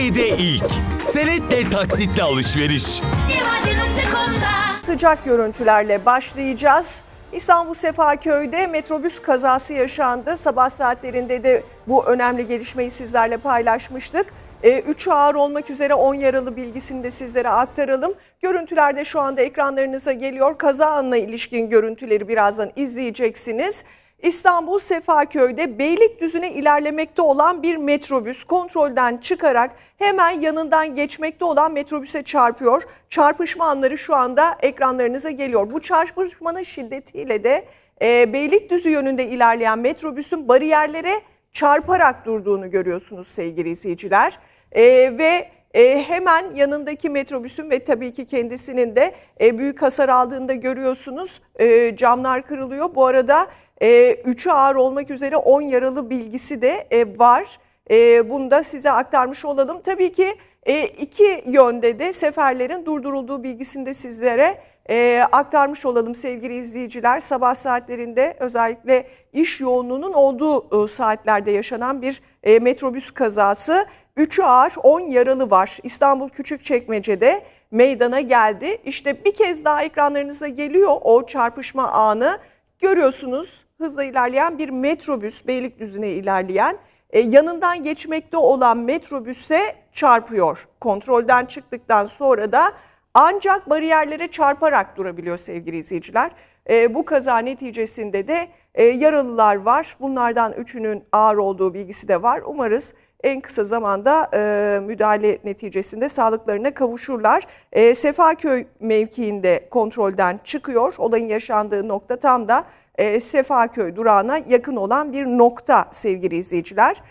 Türkiye'de ilk. Senetle taksitle alışveriş. Sıcak görüntülerle başlayacağız. İstanbul Sefaköy'de metrobüs kazası yaşandı. Sabah saatlerinde de bu önemli gelişmeyi sizlerle paylaşmıştık. 3 ağır olmak üzere 10 yaralı bilgisini de sizlere aktaralım. Görüntüler de şu anda ekranlarınıza geliyor. Kaza anına ilişkin görüntüleri birazdan izleyeceksiniz. İstanbul Sefaköy'de Beylikdüzü'ne ilerlemekte olan bir metrobüs kontrolden çıkarak hemen yanından geçmekte olan metrobüse çarpıyor. Çarpışma anları şu anda ekranlarınıza geliyor. Bu çarpışmanın şiddetiyle de e, Beylikdüzü yönünde ilerleyen metrobüsün bariyerlere çarparak durduğunu görüyorsunuz sevgili izleyiciler. E, ve e, hemen yanındaki metrobüsün ve tabii ki kendisinin de e, büyük hasar aldığını da görüyorsunuz. E, camlar kırılıyor. Bu arada e, üçü ağır olmak üzere 10 yaralı bilgisi de e, var. E, bunu da size aktarmış olalım. Tabii ki e, iki yönde de seferlerin durdurulduğu bilgisini de sizlere e, aktarmış olalım sevgili izleyiciler. Sabah saatlerinde özellikle iş yoğunluğunun olduğu e, saatlerde yaşanan bir e, metrobüs kazası. Üçü ağır, 10 yaralı var. İstanbul Küçükçekmece'de meydana geldi. İşte bir kez daha ekranlarınıza geliyor o çarpışma anı. Görüyorsunuz hızla ilerleyen bir metrobüs Beylikdüzü'ne ilerleyen e, yanından geçmekte olan metrobüse çarpıyor. Kontrolden çıktıktan sonra da ancak bariyerlere çarparak durabiliyor sevgili izleyiciler. E, bu kaza neticesinde de e, yaralılar var. Bunlardan üçünün ağır olduğu bilgisi de var. Umarız en kısa zamanda e, müdahale neticesinde sağlıklarına kavuşurlar. E, Sefaköy mevkiinde kontrolden çıkıyor. Olayın yaşandığı nokta tam da e, Sefaköy durağına yakın olan bir nokta sevgili izleyiciler.